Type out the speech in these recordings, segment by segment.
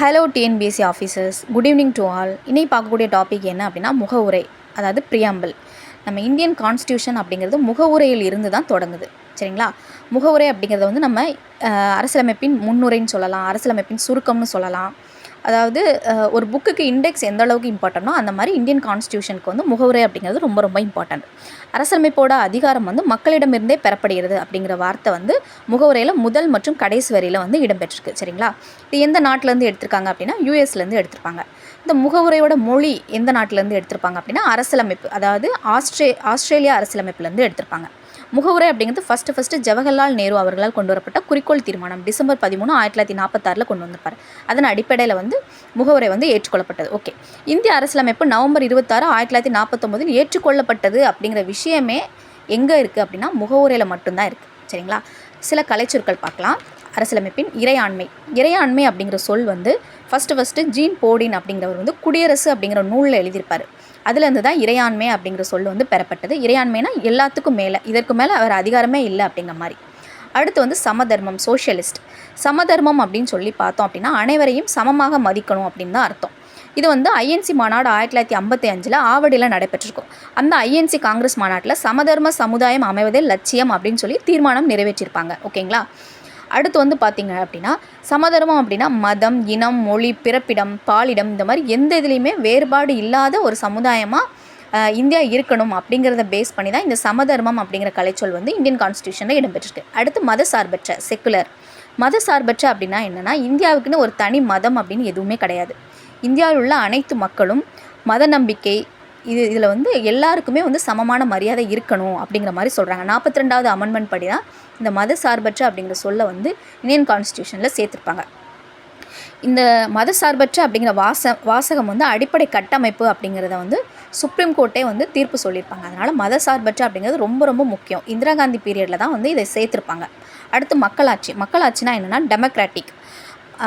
Hello TNPSC officers good evening to all இன்னைக்கு பார்க்கக்கூடிய topic என்ன அப்படின்னா முகவுரை அதாவது பிரியாம்பிள் நம்ம இந்தியன் கான்ஸ்டியூஷன் அப்படிங்கிறது முகவுரையில் இருந்து தான் தொடங்குது. சரிங்களா? முகவுரை அப்படிங்கிறத வந்து நம்ம அரசியலமைப்பின் முன்னுரைன்னு சொல்லலாம் அரசியலமைப்பின் சுருக்கம்னு சொல்லலாம். அதாவது ஒரு புக்குக்கு இண்டெக்ஸ் எந்த அளவுக்கு இம்பார்ட்டனோ அந்த மாதிரி இந்தியன் கான்ஸ்டியூஷனுக்கு வந்து முகவுரை அப்படிங்கிறது ரொம்ப ரொம்ப இம்பார்ட்டன்ட் அரசியலமைப்போட அதிகாரம் வந்து மக்களிடமிருந்தே பெறப்படுகிறது அப்படிங்கிற வார்த்தை வந்து முகவுரையில் முதல் மற்றும் கடைசி வரியில் வந்து இடம்பெற்றிருக்கு. சரிங்களா? இது எந்த நாட்டிலேருந்து எடுத்திருக்காங்க அப்படின்னா யூஎஸ்லேருந்து எடுத்திருப்பாங்க. இந்த முகவுரையோட மொழி எந்த நாட்டிலேருந்து எடுத்திருப்பாங்க அப்படின்னா அரசியலமைப்பு அதாவது ஆஸ்திரே ஆஸ்திரேலியா அரசியலமைப்புலேருந்து எடுத்திருப்பாங்க. முகவுரை அப்படிங்கிறது ஃபஸ்ட்டு ஃபஸ்ட்டு ஜவஹர்லால் நேரு அவர்களால் கொண்டு வரப்பட்ட குறிக்கோள் தீர்மானம். டிசம்பர் பதிமூணு ஆயிரத்தி தொள்ளாயிரத்தி நாற்பத்தாறில் கொண்டு வந்திருப்பார். அதன் அடிப்படையில் வந்து முகவுரை வந்து ஏற்றுக்கொள்ளப்பட்டது. ஓகே இந்திய அரசியலமைப்பு நவம்பர் இருபத்தாறு ஆயிரத்தி தொள்ளாயிரத்தி நாற்பத்தொம்போதில் ஏற்றுக்கொள்ளப்பட்டது அப்படிங்கிற விஷயமே எங்கே இருக்குது அப்படின்னா முகவுரையில் மட்டும்தான் இருக்குது சரிங்களா? சில கலைச்சொற்கள் பார்க்கலாம். அரசியலமைப்பின் இறையாண்மை. இறையாண்மை அப்படிங்கிற சொல் வந்து ஃபஸ்ட்டு ஃபஸ்ட்டு ஜீன் போடின் அப்படிங்கிறவர் வந்து குடியரசு அப்படிங்கிற நூலில் எழுதியிருப்பார். அதுலேருந்து தான் இறையாண்மை அப்படிங்கிற சொல் வந்து பெறப்பட்டது. இறையாண்மைனா எல்லாத்துக்கும் மேலே இதற்கு மேலே அவர் அதிகாரமே இல்லை அப்படிங்கிற மாதிரி. அடுத்து வந்து சமதர்மம் சோஷியலிஸ்ட் சமதர்மம் அப்படின்னு சொல்லி பார்த்தோம் அப்படின்னா அனைவரையும் சமமாக மதிக்கணும் அப்படின்னு தான் அர்த்தம். இது வந்து ஐஎன்சி மாநாடு ஆயிரத்தி தொள்ளாயிரத்தி ஐம்பத்தி அஞ்சில் ஆவடியில் நடைபெற்றிருக்கும். அந்த ஐஎன்சி காங்கிரஸ் மாநாட்டில் சமதர்ம சமுதாயம் அமைவதே லட்சியம் அப்படின்னு சொல்லி தீர்மானம் நிறைவேற்றியிருப்பாங்க ஓகேங்களா? அடுத்து வந்து பார்த்தீங்க அப்படின்னா சமதர்மம் அப்படின்னா மதம் இனம் மொழி பிறப்பிடம் பாலிடம் இந்த மாதிரி எந்த இதுலேயுமே வேறுபாடு இல்லாத ஒரு சமுதாயமாக இந்தியா இருக்கணும் அப்படிங்கிறத பேஸ் பண்ணி தான் இந்த சமதர்மம் அப்படிங்கிற கலைச்சொல் வந்து இந்தியன் கான்ஸ்டியூஷனில் இடம்பெற்றிருக்கு. அடுத்து மத சார்பற்ற செக்குலர் மத சார்பற்ற அப்படின்னா என்னென்னா இந்தியாவுக்குன்னு ஒரு தனி மதம் அப்படின்னு எதுவுமே கிடையாது. இந்தியாவில் உள்ள அனைத்து மக்களும் மத நம்பிக்கை இது இதில் வந்து எல்லாருக்குமே வந்து சமமான மரியாதை இருக்கணும் அப்படிங்கிற மாதிரி சொல்கிறாங்க நாற்பத்தி ரெண்டாவது அமெண்ட்மெண்ட் படி தான் இந்த மத சார்பற்ற அப்படிங்கிற சொல்ல வந்து இந்தியன் கான்ஸ்டியூஷனில் சேர்த்துருப்பாங்க. இந்த மத சார்பற்ற அப்படிங்கிற வாச வாசகம் வந்து அடிப்படை கட்டமைப்பு அப்படிங்கிறத வந்து சுப்ரீம் கோர்ட்டே வந்து தீர்ப்பு சொல்லியிருப்பாங்க. அதனால் மத சார்பற்ற அப்படிங்கிறது ரொம்ப ரொம்ப முக்கியம். இந்திரா காந்தி பீரியடில் தான் வந்து இதை சேர்த்துருப்பாங்க. அடுத்து மக்களாட்சி. மக்களாட்சினா என்னென்னா டெமோக்ராட்டிக்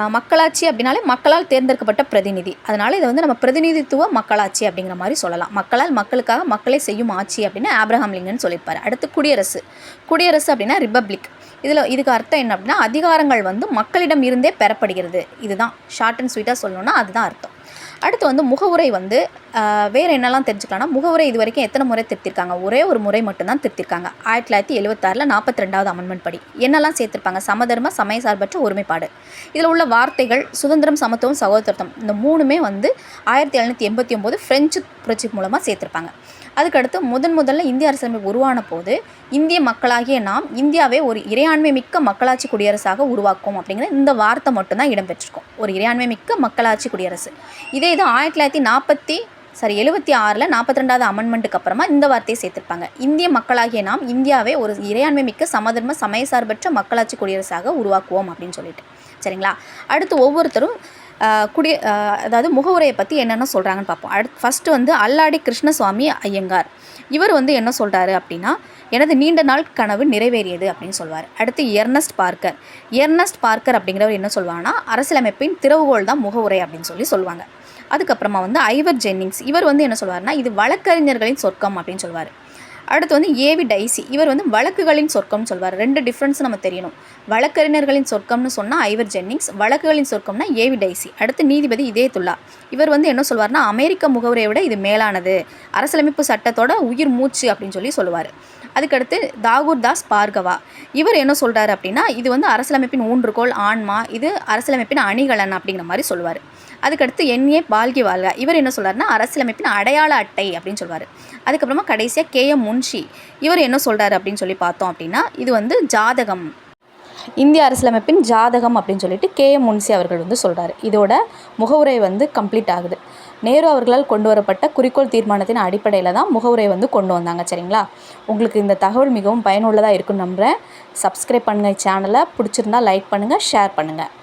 மக்களாட்சி அப்படின்னாலே மக்களால் தேர்ந்தெடுக்கப்பட்ட பிரதிநிதி. அதனால் இதை வந்து நம்ம பிரதிநிதித்துவ மக்களாட்சி அப்படிங்கிற மாதிரி சொல்லலாம். மக்களால் மக்களுக்காக மக்களே செய்யும் ஆட்சி அப்படின்னு ஆப்ரஹாம் லிங்கன் சொல்லியிருப்பாரு. அடுத்து குடியரசு. குடியரசு அப்படின்னா ரிப்பப்ளிக் இதில் இதுக்கு அர்த்தம் என்ன அப்படின்னா அதிகாரங்கள் வந்து மக்களிடம் இருந்தே பெறப்படுகிறது. இதுதான். ஷார்ட் அண்ட் ஸ்வீட்டாக சொல்லணும்னா அதுதான் அர்த்தம். அடுத்து வந்து முகவுரை வந்து வேறு என்னெல்லாம் தெரிஞ்சுக்கலாம்னா முகவுரை இது வரைக்கும் எத்தனை முறை திருத்திருக்காங்க? ஒரே ஒரு முறை மட்டும்தான் திருத்திருக்காங்க. ஆயிரத்தி தொள்ளாயிரத்தி எழுபத்தாறில் நாற்பத்தி ரெண்டாவது அமெண்ட்மெண்ட் படி. என்னெல்லாம் சேர்த்திருப்பாங்க? சமதர்ம சமய சார்பற்ற ஒருமைப்பாடு. இதில் உள்ள வார்த்தைகள் சுதந்திரம் சமத்துவம் சகோதரத்துவம் இந்த மூணுமே வந்து ஆயிரத்தி எழுநூற்றி எண்பத்தி ஒம்பது ஃப்ரெஞ்சு புரட்சி மூலமாக சேர்த்திருப்பாங்க. அதுக்கடுத்து முதன் முதல்ல இந்திய அரசியலமைப்பு உருவான போது இந்திய மக்களாகிய நாம் இந்தியாவை ஒரு இறையாண்மை மிக்க மக்களாட்சி குடியரசாக உருவாக்கும் அப்படிங்கிற இந்த வார்த்தை மட்டும்தான் இடம்பெற்றிருக்கும். ஒரு இறையாண்மை மிக்க மக்களாட்சி குடியரசு. இதே இது ஆயிரத்தி தொள்ளாயிரத்தி நாற்பத்தி சாரி எழுபத்தி ஆறில் நாற்பத்தி ரெண்டாவது அமெண்ட்மெண்ட்டுக்கு அப்புறமா இந்த வார்த்தையை சேர்த்திருப்பாங்க. இந்திய மக்களாகிய நாம் இந்தியாவை ஒரு இறையாண்மை மிக்க சமதர்ம சமயசார்பற்ற மக்களாட்சி குடியரசாக உருவாக்குவோம் அப்படின்னு சொல்லிட்டு. சரிங்களா? அடுத்து ஒவ்வொருத்தரும் குடி அதாவது முகவுரையை பற்றி என்னென்ன சொல்கிறாங்கன்னு பார்ப்போம். அடுத்து ஃபஸ்ட்டு வந்து அல்லாடி கிருஷ்ணசுவாமி ஐயங்கார். இவர் வந்து என்ன சொல்கிறாரு அப்படின்னா எனது நீண்ட நாள் கனவு நிறைவேறியது அப்படின்னு சொல்வார். அடுத்து எர்னஸ்ட் பார்க்கர். எர்னஸ்ட் பார்க்கர் அப்படிங்கிறவர் என்ன சொல்வாங்கன்னா அரசியலமைப்பின் திறவுகோல் தான் முகவுரை அப்படின்னு சொல்லி சொல்லுவாங்க அதுக்கப்புறமா வந்து ஐவர் ஜென்னிங்ஸ். இவர் வந்து என்ன சொல்வார்னா இது வழக்கறிஞர்களின் சொர்க்கம் அப்படின்னு சொல்வார். அடுத்து வந்து ஏவி டைசி. இவர் வந்து வழக்குகளின் சொர்க்கம்னு சொல்வார். ரெண்டு டிஃப்ரென்ஸ் நம்ம தெரியணும். வழக்கறிஞர்களின் சொர்க்கம்னு சொன்னால் ஐவர் ஜென்னிங்ஸ் வழக்குகளின் சொர்க்கம்னா ஏவி டைசி. அடுத்து நீதிபதி இதே துல்லா இவர் வந்து என்ன சொல்வார்னா அமெரிக்க முகவரியை விட இது மேலானது. அரசியலமைப்பு சட்டத்தோட உயிர் மூச்சு அப்படின்னு சொல்லி சொல்லுவார். அதுக்கடுத்து தாகூர் தாஸ் பார்கவா. இவர் என்ன சொல்கிறாரு அப்படின்னா இது வந்து அரசியலமைப்பின் ஊன்றுகோல் ஆன்மா இது அரசியலமைப்பின் அணிகலன் அப்படிங்கிற மாதிரி சொல்லுவார். அதுக்கடுத்து என்ஏ பால்கி வாழ்க இவர் என்ன சொல்கிறாருன்னா அரசியலமைப்பின் அடையாள அட்டை அப்படின்னு சொல்வார் அதுக்கப்புறமா கடைசியாக கேஎம் முன்ஷி இவர் என்ன சொல்கிறாரு அப்படின்னு சொல்லி பார்த்தோம் அப்படின்னா இது வந்து ஜாதகம். இந்திய அரசியலமைப்பின் ஜாதகம் அப்படின்னு சொல்லிட்டு கேஎம் முன்சி அவர்கள் வந்து சொல்கிறாரு இதோட முகவுரை வந்து கம்ப்ளீட் ஆகுது. நேரு அவர்களால் கொண்டு வரப்பட்ட குறிக்கோள் தீர்மானத்தின் அடிப்படையில் தான் முகவுரை வந்து கொண்டு வந்தாங்க சரிங்களா? உங்களுக்கு இந்த தகவல் மிகவும் பயனுள்ளதாக இருக்குன்னு நம்புகிறேன் சப்ஸ்கிரைப் பண்ணுங்கள் சேனலை பிடிச்சிருந்தா லைக் பண்ணுங்கள் ஷேர் பண்ணுங்கள்